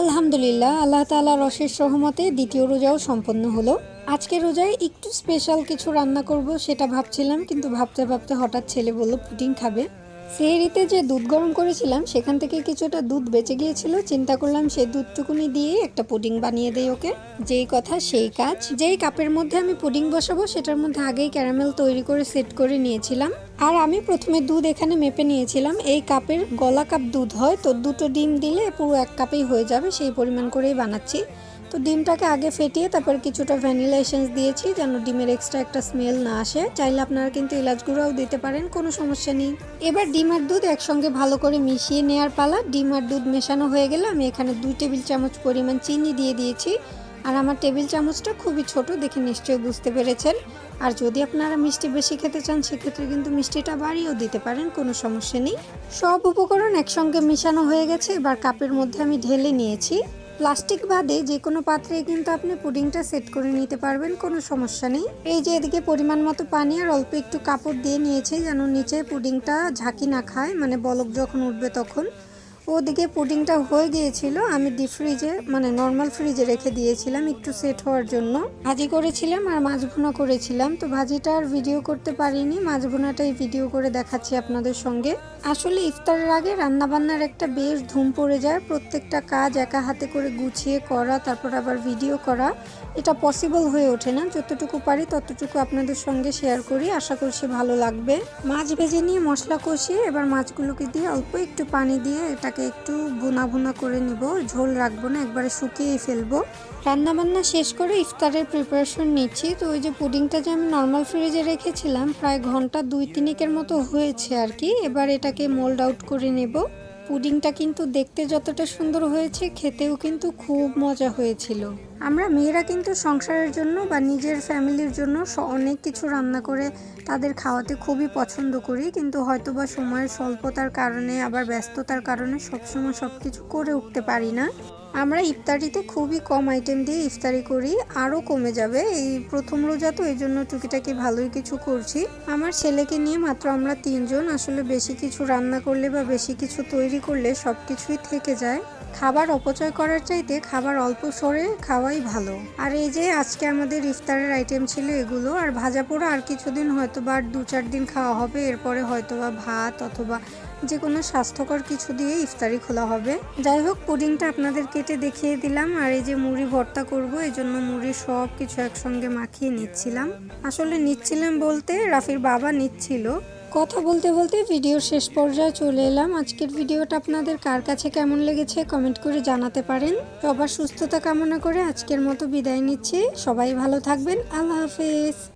আলহামদুলিল্লাহ, আল্লাহ তালার অশেষ সহমতে দ্বিতীয় রোজাও সম্পন্ন হলো। আজকে রোজায় একটু স্পেশাল কিছু রান্না করব, সেটা ভাবছিলাম, কিন্তু ভাবতে ভাবতে হঠাৎ ছেলে বলল পুটিং খাবে? সেহরিতে যে দুধ গরম করেছিলাম, সেখান থেকে কিছুটা দুধ বেঁচে গিয়েছিল। চিন্তা করলাম সেই দুধটুকুনি দিয়ে একটা পুডিং বানিয়ে দেই ওকে। যেই কথা, সেই কাজ। যেই কাপের মধ্যে আমি পুডিং বসাবো, সেটার মধ্যে আগেই ক্যারামেল তৈরি করে সেট করে নিয়েছিলাম। আর আমি প্রথমে দুধ এখানে মেপে নিয়েছিলাম। এই কাপের গলা কাপ দুধ হয়, তো দুটো ডিম দিলে পুরো এক কাপেই হয়ে যাবে, সেই পরিমাণ করেই বানাচ্ছি। তো ডিমটাকে আগে ফেটিয়ে তারপর কিছুটা ভ্যানিলা এসেন্স দিয়েছি যেন ডিমের এক্সট্রা একটা স্মেল না আসে। চাইলে আপনারা কিন্তু এলাচ গুঁড়াও দিতে পারেন, কোনো সমস্যা নেই। এবার ডিম আর দুধ একসঙ্গে ভালো করে মিশিয়ে নেওয়ার পালা। ডিম আর দুধ মেশানো হয়ে গেলে আমি এখানে দুই টেবিল চামচ পরিমাণ চিনি দিয়ে দিয়েছি। আর আমার টেবিল চামচটা খুবই ছোট, দেখে নিশ্চয়ই বুঝতে পেরেছেন। আর যদি আপনারা মিষ্টি বেশি খেতে চান, সেক্ষেত্রে কিন্তু মিষ্টিটা বাড়িয়েও দিতে পারেন, কোনো সমস্যা নেই। সব উপকরণ একসঙ্গে মিশানো হয়ে গেছে। এবার কাপের মধ্যে আমি ঢেলে নিয়েছি। প্লাস্টিক বাদে যে কোনো পাত্রে কিন্তু আপনি পুডিংটা সেট করে নিতে পারবেন, কোনো সমস্যা নেই। এই যে এদিকে পরিমাণ মতো পানি আর অল্প একটু কাপড় দিয়ে নিয়েছে, যেন নিচে পুডিংটা ঝাঁকি না খায় মানে বলক যখন উঠবে তখন। ওদিকে পুডিংটা হয়ে গিয়েছিল, আমি ডিপ ফ্রিজে মানে নর্মাল ফ্রিজে রেখে দিয়েছিলাম একটু সেট হওয়ার জন্য। ভাজি করেছিলাম আর মাছ ভুনা করেছিলাম, তো ভাজিটা আর ভিডিও করতে পারিনি, মাছ ভুনাটাই ভিডিও করে দেখাচ্ছি আপনাদের সঙ্গে। আসলে ইফতারের আগে রান্নাবান্নার একটা বেশ ধুম পড়ে যায়, প্রত্যেকটা কাজ একা হাতে করে গুছিয়ে করা, তারপর আবার ভিডিও করা, এটা পসিবল হয়ে ওঠে না। যতটুকু পারি ততটুকু আপনাদের সঙ্গে শেয়ার করি, আশা করছি ভালো লাগবে। মাছ ভেজে নিয়ে মশলা কষিয়ে এবার মাছগুলোকে দিয়ে অল্প একটু পানি দিয়ে এটাকে একটু ভুনা ভুনা করে নিব। ঝোল রাখব না, একবারে শুকিয়েই ফেলব। রান্না বান্না শেষ করে ইফতারের প্রিপারেশন নিচ্ছি। তো ওই যে পুডিংটা যে আমি নর্মাল ফ্রিজে রেখেছিলাম, প্রায় ঘণ্টা দুই তিনেকের মতো হয়েছে আর কি। এবার এটাকে মোল্ড আউট করে নেব। পুডিংটা কিন্তু দেখতে যতটা সুন্দর হয়েছে, খেতেও কিন্তু খুব মজা হয়েছিল। আমরা মেয়েরা কিন্তু সংসারের জন্য বা নিজের ফ্যামিলির জন্য অনেক কিছু রান্না করে তাদের খাওয়াতে খুবই পছন্দ করি। কিন্তু হয়তো বা সময়ের স্বল্পতার কারণে, আবার ব্যস্ততার কারণে সবসময় সব কিছু করে উঠতে পারি না। আমরা ইফতারিতে খুবই কম আইটেম দিয়ে ইফতারি করি, আরও কমে যাবে। এই প্রথম রোজা তো, এই জন্য টুকিটাকি ভালোই কিছু করছি। আমার ছেলেকে নিয়ে মাত্র আমরা তিনজন, আসলে বেশি কিছু রান্না করলে বা বেশি কিছু তৈরি করলে সব কিছুই থেকে যায়। খাবার অপচয় করার চাইতে খাবার অল্প সরে খাওয়াই ভালো। আর এই যে আজকে আমাদের ইফতারের আইটেম ছিল এগুলো, আর ভাজা পোড়া আর কিছুদিন হয়তো বা দু চার দিন খাওয়া হবে, এরপরে হয়তো বা ভাত অথবা যে কোনো স্বাস্থ্যকর কিছু দিয়ে ইফতারি খোলা হবে। যাই হোক, পুডিংটা আপনাদের কেটে দেখিয়ে দিলাম, আর এই যে মুড়ি ভর্তা করব এই জন্য মুড়ি সব কিছু একসঙ্গে মাখিয়ে নিচ্ছিলাম। আসলে নিচ্ছিলাম বলতে রাফির বাবা নিচ্ছিল কথা বলতে বলতে ভিডিওর শেষ পর্যায়ে চলে এলাম। আজকের ভিডিওটা আপনাদের কার কাছে কেমন লেগেছে কমেন্ট করে জানাতে পারেন। সবার সুস্থতা কামনা করে আজকের মতো বিদায় নিচ্ছি। সবাই ভালো থাকবেন। আল্লাহ হাফেজ।